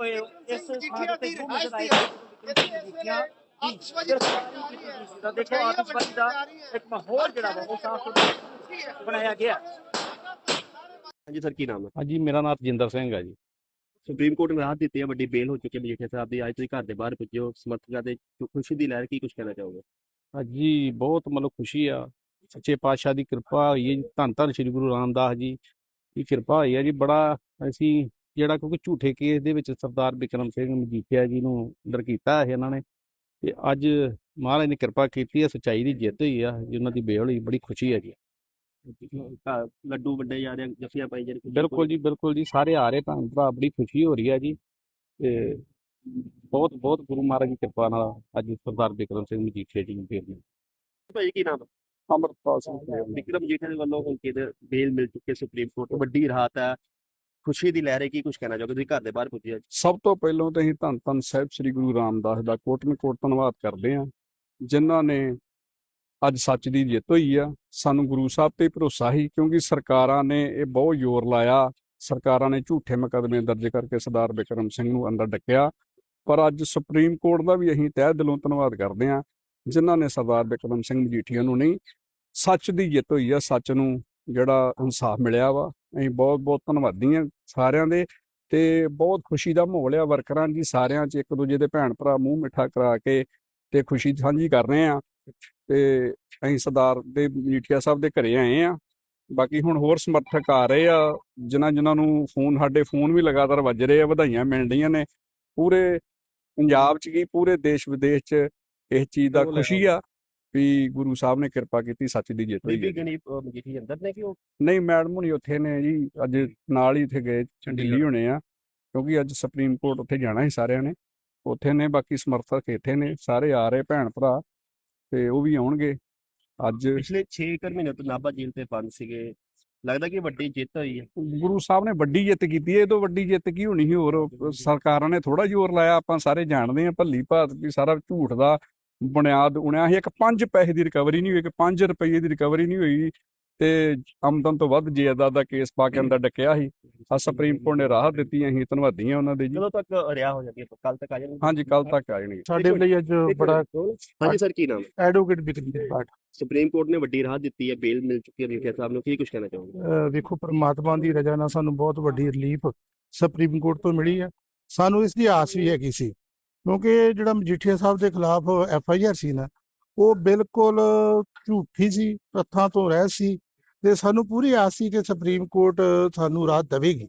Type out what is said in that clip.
ਮਜੀਠੀਆ ਦੀ ਰਿਹਾਇਸ਼ ਦੀ ਹੈ। ਇੱਥੇ ਇਸ ਵੇਲੇ ਆਤਿਸ਼ਬਾਜ਼ੀ ਚਲਾਈ ਜਾ ਰਹੀ ਹੈ। ਤਾਂ ਦੇਖੋ ਆਤਿਸ਼ਬਾਜ਼ੀ ਦਾ ਇੱਕ ਮਾਹੌਲ ਜਿਹੜਾ ਵਾ ਉਹ ਸਾਫ਼ ਸੁਥਰਾ ਬਣਾਇਆ ਗਿਆ। ਹਾਂਜੀ ਸਰ ਕੀ ਨਾਮ ਹੈ? ਹਾਂਜੀ ਮੇਰਾ ਨਾਮ ਰਜਿੰਦਰ ਸਿੰਘ ਹੈ ਜੀ। ਸੁਪਰੀਮ ਕੋਰਟ ਨੇ ਰਾਹਤ ਦਿੱਤੀ ਹੈ ਵੱਡੀ ਬੇਲ ਹੋ ਚੁੱਕੀ ਹੈ ਮਜੀਠੀਆ ਸਾਹਿਬ ਦੀ। ਅੱਜ ਤੁਸੀਂ ਘਰ ਦੇ ਬਾਹਰ ਪੁੱਜੇ ਹੋ। ਸਮਰਥਕਾਂ ਦੇ ਖੁਸ਼ੀ ਦੀ ਲਹਿਰ ਕੀ ਕੁਝ ਕਹਿਣਾ ਚਾਹੋਗੇ? ਹਾਂਜੀ ਬਹੁਤ ਮਤਲਬ ਖੁਸ਼ੀ ਆ। ਸੱਚੇ ਪਾਤਸ਼ਾਹ ਦੀ ਕਿਰਪਾ ਹੋਈ ਹੈ ਜੀ। ਧੰਨ ਧੰਨ ਸ੍ਰੀ ਗੁਰੂ ਰਾਮਦਾਸ ਜੀ ਦੀ ਕਿਰਪਾ ਹੋਈ ਹੈ ਜੀ। ਬੜਾ ਅਸੀਂ ਜਿਹੜਾ ਕਿਉਂਕਿ ਝੂਠੇ ਕੇਸ ਦੇ ਵਿੱਚ ਸਰਦਾਰ ਬਿਕਰਮ ਸਿੰਘ ਮਜੀਠੀਆ ਜੀ ਨੂੰ ਅੰਦਰ ਕੀਤਾ ਹੈ ਇਹਨਾਂ ਨੇ ਤੇ ਅੱਜ ਮਹਾਰਾਜ ਨੇ ਕਿਰਪਾ ਕੀਤੀ ਹੈ ਸੱਚਾਈ ਦੀ ਜਿੱਤ ਹੋਈ ਆ ਜੀ ਉਹਨਾਂ ਦੀ ਬੇਲ ਹੋਈ ਬੜੀ ਖੁਸ਼ੀ ਹੈ ਜੀ ਘਰ ਲੱਡੂ ਵੱਡੇ ਜਾ ਰਹੇ ਜੱਫੀਆਂ ਪਾਈ ਜਾ ਬਿਲਕੁਲ ਜੀ ਬਿਲਕੁਲ ਜੀ ਸਾਰੇ ਆ ਰਹੇ ਭੈਣ ਭਰਾ ਬੜੀ ਖੁਸ਼ੀ ਹੋ ਰਹੀ ਹੈ ਜੀ ਤੇ ਬਹੁਤ ਬਹੁਤ ਗੁਰੂ ਮਹਾਰਾਜ ਦੀ ਕਿਰਪਾ ਨਾਲ ਅੱਜ ਸਰਦਾਰ ਬਿਕਰਮ ਸਿੰਘ ਮਜੀਠੀਆ ਜੀ ਨੂੰ ਬੇਲ ਮਿਲੀ ਭਾਈ ਕੀ ਨਾਮ? ਅਮਰਪਾਲ ਸਿੰਘ ਵਿਕਰਮ ਮਜੀਠੀਆ ਦੇ ਵੱਲੋਂ ਹੁਣ ਕਿਹਦੇ ਬੇਲ ਮਿਲ ਚੁੱਕੀ ਸੁਪਰੀਮ ਕੋਰਟ ਤੋਂ ਵੱਡੀ ਰਾਹਤ ਹੈ। ਖੁਸ਼ੀ ਦੀ ਲਹਿਰ ਹੈ, ਕੀ ਕੁਝ ਕਹਿਣਾ ਚਾਹੋਗੇ? ਤੁਸੀਂ ਘਰ ਦੇ ਬਾਹਰ ਪੁੱਜੇ ਹੋ। ਸਭ ਤੋਂ ਪਹਿਲਾਂ ਤਾਂ ਅਸੀਂ ਧੰਨ ਧੰਨ ਸਾਹਿਬ ਸ੍ਰੀ ਗੁਰੂ ਰਾਮਦਾਸ ਦਾ ਕੋਟਨ ਕੋਟ ਧੰਨਵਾਦ ਕਰਦੇ ਹਾਂ, ਜਿਨ੍ਹਾਂ ਨੇ ਅੱਜ ਸੱਚ ਦੀ ਜਿੱਤ ਹੋਈ ਆ। ਸਾਨੂੰ ਗੁਰੂ ਸਾਹਿਬ ਤੇ ਭਰੋਸਾ ਸੀ, ਕਿਉਂਕਿ ਸਰਕਾਰਾਂ ਨੇ ਇਹ ਬਹੁਤ ਜ਼ੋਰ ਲਾਇਆ। ਸਰਕਾਰਾਂ ਨੇ ਝੂਠੇ ਮੁਕੱਦਮੇ ਦਰਜ ਕਰਕੇ ਸਰਦਾਰ ਬਿਕਰਮ ਸਿੰਘ ਨੂੰ ਅੰਦਰ ਡੱਕਿਆ। ਪਰ ਅੱਜ ਸੁਪਰੀਮ ਕੋਰਟ ਦਾ ਵੀ ਅਸੀਂ ਤਹਿ ਦਿਲੋਂ ਧੰਨਵਾਦ ਕਰਦੇ ਹਾਂ, ਜਿਨ੍ਹਾਂ ਨੇ ਸਰਦਾਰ ਬਿਕਰਮ ਸਿੰਘ ਮਜੀਠੀਆ ਨੂੰ ਨਹੀਂ, ਸੱਚ ਦੀ ਜਿੱਤ ਹੋਈ ਆ। ਸੱਚ ਨੂੰ ਜਿਹੜਾ ਇਨਸਾਫ ਮਿਲਿਆ ਵਾ। ਅਸੀਂ ਬਹੁਤ ਬਹੁਤ ਧੰਨਵਾਦੀ ਹਾਂ ਸਾਰਿਆਂ ਦੇ ਤੇ ਬਹੁਤ ਖੁਸ਼ੀ ਦਾ ਮਾਹੌਲ ਆ ਵਰਕਰਾਂ ਦੀ ਸਾਰਿਆਂ 'ਚ ਇੱਕ ਦੂਜੇ ਦੇ ਭੈਣ ਭਰਾ ਮੂੰਹ ਮਿੱਠਾ ਕਰਾ ਕੇ ਤੇ ਖੁਸ਼ੀ ਸਾਂਝੀ ਕਰ ਰਹੇ ਆ ਤੇ ਅਸੀਂ ਸਰਦਾਰ ਦੇ ਮਜੀਠੀਆ ਸਾਹਿਬ ਦੇ ਘਰੇ ਆਏ ਆ ਬਾਕੀ ਹੁਣ ਹੋਰ ਸਮਰਥਕ ਆ ਰਹੇ ਆ ਜਿਨ੍ਹਾਂ ਜਿਨ੍ਹਾਂ ਨੂੰ ਫੋਨ ਸਾਡੇ ਫੋਨ ਵੀ ਲਗਾਤਾਰ ਵੱਜ ਰਹੇ ਆ ਵਧਾਈਆਂ ਮਿਲ ਰਹੀਆਂ ਨੇ। ਪੂਰੇ ਪੰਜਾਬ 'ਚ ਕੀ ਪੂਰੇ ਦੇਸ਼ ਵਿਦੇਸ਼ 'ਚ ਇਸ ਚੀਜ਼ ਦਾ ਖੁਸ਼ੀ ਆ। ਵੀ ਗੁਰੂ ਸਾਹਿਬ ਨੇ ਕਿਰਪਾ ਕੀਤੀ ਸੱਚ ਦੀ ਜਿੱਤ ਹੋਈ ਬੀਬੀ ਹੈ ਗਣੀ ਅਹ ਮਜੀਠੀ ਅੰਦਰ ਨੇ ਕਿ ਉਹ? ਨਹੀਂ ਮੈਡਮ ਹੁਣੀ ਉੱਥੇ ਨੇ ਜੀ ਅੱਜ ਨਾਲ ਹੀ ਉੱਥੇ ਗਏ ਦਿੱਲੀ ਹੋਣੇ ਆ ਕਿਉਂਕਿ ਅੱਜ ਸੁਪਰੀਮ ਕੋਰਟ ਉੱਥੇ ਜਾਣਾ ਸੀ ਸਾਰਿਆਂ ਨੇ। ਉੱਥੇ ਨੇ ਬਾਕੀ ਸਮਰਥਕ ਇੱਥੇ ਨੇ ਸਾਰੇ ਆ ਰਹੇ ਭੈਣ ਭਰਾ ਤੇ ਉਹ ਵੀ ਆਉਣਗੇ। ਅੱਜ ਪਿਛਲੇ 6 ਮਹੀਨੇ ਤੋਂ ਨਾਭਾ ਜੇਲ੍ਹ ਤੇ ਬੰਦ ਸੀਗੇ। ਲੱਗਦਾ ਕਿ ਵੱਡੀ ਜਿੱਤ ਹੋਈ ਹੈ। ਗੁਰੂ ਸਾਹਿਬ ਨੇ ਵੱਡੀ ਜਿੱਤ ਕੀਤੀ ਹੈ ਇਹ ਤੋਂ ਵੱਡੀ ਜਿੱਤ ਕੀ ਹੋਣੀ ਸੀ ਹੋਰ? ਸਰਕਾਰਾਂ ਨੇ ਥੋੜਾ ਜ਼ੋਰ ਲਾਇਆ ਆਪਾਂ ਸਾਰੇ ਜਾਣਦੇ ਹਾਂ ਭੱਲੀ ਭਾਤ ਵੀ ਸਾਰਾ ਝੂਠ ਦਾ ਬੁਨਿਆਦ ਉਣਿਆ ਸੀ ਇੱਕ 5 ਪੈਸੇ ਦੀ ਰਿਕਵਰੀ ਨਹੀਂ ਹੋਈ ਕਿ 5 ਰੁਪਏ ਦੀ ਰਿਕਵਰੀ ਨਹੀਂ ਹੋਈ ਤੇ ਆਮਦਨ ਤੋਂ ਵੱਧ ਜਾਇਦਾਦ ਦਾ ਕੇਸ ਪਾ ਕੇ ਅੰਦਰ ਡੱਕਿਆ ਸੀ। ਆ ਸੁਪਰੀਮ ਕੋਰਟ ਨੇ ਰਾਹਤ ਦਿੱਤੀ ਅਸੀਂ ਧੰਨਵਾਦੀ ਹਾਂ ਉਹਨਾਂ ਦੇ ਜੀ। ਕਦੋਂ ਤੱਕ ਰਿਹਾ ਹੋ ਜਾਣਗੇ ਕੱਲ ਤੱਕ ਆ ਜਾਣਗੇ ਹਾਂਜੀ ਕੱਲ ਤੱਕ ਆ ਜਾਣਗੇ। ਸਾਡੇ ਲਈ ਅੱਜ ਬੜਾ ਹਾਂਜੀ ਸਰ ਕੀ ਨਾਮ? ਹੈ ਐਡਵੋਕੇਟ ਬਿਕਰਮ ਪਾਠ ਸੁਪਰੀਮ ਕੋਰਟ ਨੇ ਵੱਡੀ ਰਾਹਤ ਦਿੱਤੀ ਹੈ ਬੇਲ ਮਿਲ ਚੁੱਕੀ ਹੈ ਮਜੀਠੀਆ ਸਾਹਿਬ ਨੂੰ ਕੀ ਕੁਝ ਕਹਿਣਾ ਚਾਹੋਗੇ? ਵੇਖੋ ਪ੍ਰਮਾਤਮਾ ਦੀ ਰਜ਼ਾ ਨਾਲ ਸਾਨੂੰ ਬਹੁਤ ਵੱਡੀ ਰਿਲੀਫ ਸੁਪਰੀਮ ਕੋਰਟ ਤੋਂ ਮਿਲੀ ਹੈ। ਸਾਨੂੰ ਇਸ ਦੀ ਆਸ ਵੀ ਹੈਗੀ ਸੀ ਕਿਉਂਕਿ ਜਿਹੜਾ ਮਜੀਠੀਆ ਸਾਹਿਬ ਦੇ ਖਿਲਾਫ ਐਫ ਆਈ ਆਰ ਸੀ ਨਾ, ਉਹ ਬਿਲਕੁਲ ਝੂਠੀ ਸੀ, ਤੱਥਾਂ ਤੋਂ ਰਹਿ ਸੀ ਤੇ ਸਾਨੂੰ ਪੂਰੀ ਆਸ ਸੀ ਕਿ ਸੁਪਰੀਮ ਕੋਰਟ ਸਾਨੂੰ ਰਾਹਤ ਦੇਵੇਗੀ।